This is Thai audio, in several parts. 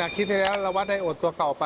จากคลิปที่แล้วเราวัดไดโอดตัวเก่าไป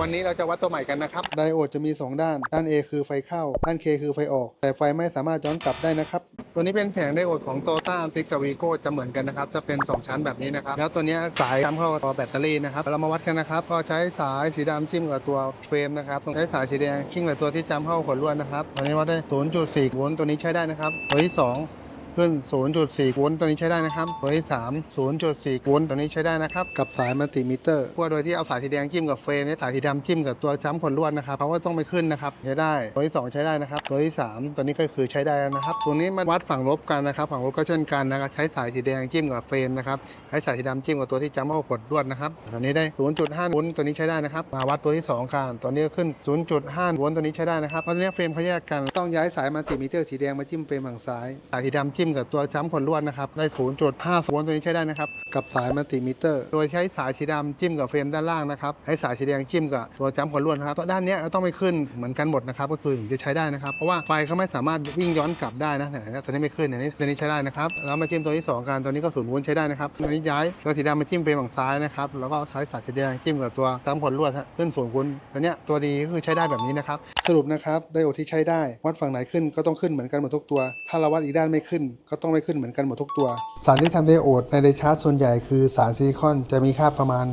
วันนี้เราจะวัดตัวใหม่กันนะครับ ไดโอดจะมี 2 ด้าน ด้าน A คือไฟเข้า ด้าน K คือไฟออก แต่ไฟไม่สามารถย้อนกลับได้นะครับ ตัวนี้เป็นแผงไดโอดของโตต้าติกกับวีโก้จะเหมือนกันนะครับ จะเป็น 2 ชั้นแบบนี้นะครับ แล้วตัวเนี้ยสายจำเข้ากับตัวแบตเตอรี่นะครับ เรามาวัดกันนะครับ ก็ใช้สายสีดำจิ้มกับตัวเฟรมนะครับใช้สายสีแดงจิ้มกับตัวที่จำเข้าขนลวดนะครับ ตัวนี้วัดได้ 0.4 โวลต์ ตัวนี้ใช้ได้นะครับ ตัวที่ 2 ขึ้น 0.4 โวลต์ตัวนี้ใช้ได้นะครับ ตัวที่ 3 0.4 โวลต์ตัวนี้ใช้ได้นะครับ กับสายมัลติมิเตอร์พวกโดยที่เอาสายสีแดงจิ้มกับเฟรมสายสีดำจิ้มกับตัวจ้ำขนลวดนะครับเขาก็ต้องไปขึ้นนะครับใช้ได้ ตัวที่ 2 ใช้ได้นะครับ ตัวที่ 3 ตัวนี้ก็คือใช้ได้แล้วนะครับตัวนี้มาวัดฝั่งลบกันนะครับ ฝั่งลบก็เช่นกันนะครับ ใช้สายสีแดงจิ้มกับเฟรมนะครับ ใช้สายสีดำจิ้มกับตัวที่จ้ำเข้าขนลวดนะครับตัวนี้ได้ 0.5 โวลต์ตัวนี้ใช้ได้นะครับ มาวัดตัวที่ 2กันตัวนี้ก็ขึ้น 0.5 โวลต์ตัวนี้ใช้ได้นะครับเพราะตัวนี้เฟรมเขาแยกกันต้องย้ายสายมัลติมิเตอร์สีแดงมาจิ้มเฟรมฝั่งซ้ายสายสีดำจิ้มิ้มกับตัวจ้ำขนลวดนะครับได้ 0.5โวลต์ตัวนี้ใช้ได้นะครับกับสายมัลติมิเตอร์ โดยใช้สายสีดำจิ้มกับเฟรมด้านล่างนะครับให้สายสีแดงจิ้มกับตัวจ้ำขนลวดนะครับด้านนี้ต้องไม่ขึ้นเหมือนกันหมดนะครับก็คือถึงจะใช้ได้นะครับเพราะว่าไฟเขาไม่สามารถวิ่งย้อนกลับได้นะไหนนะตัวนี้ไม่ขึ้นอันนี้ตัวนี้ใช้ได้นะครับแล้วมาจิ้มตัวที่สองกันตัวนี้ก็ศูนย์โวลต์ใช้ได้นะครับตัวนี้ย้ายตัวสีดำมาจิ้มเฟรมฝั่งซ้ายนะครับแล้วก็ใช้สายสีแดงจิ้มกับตัวจ้ำขนลวดขึ้นศูนย์โวลต์ตัวเนี้ยตัวดีก็คือใช้ได้แบบนี้นะครับสรุปนะครับไดโอดที่ใช้ได้วัดฝั่งไหนขึ้นก็ต้องขึ้นเหมือนกันหมดทุกตัว ถ้าเราวัดอีกด้านไม่ขึ้นก็ต้องไม่ขึ้นเหมือนกันหมดทุกตัว สารที่ทำไดโอดในไดชาร์จส่วนใหญ่คือสารซิลิคอนจะมีค่าประมาณ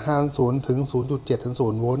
0.50ถึง0.7ถึง0โวลต์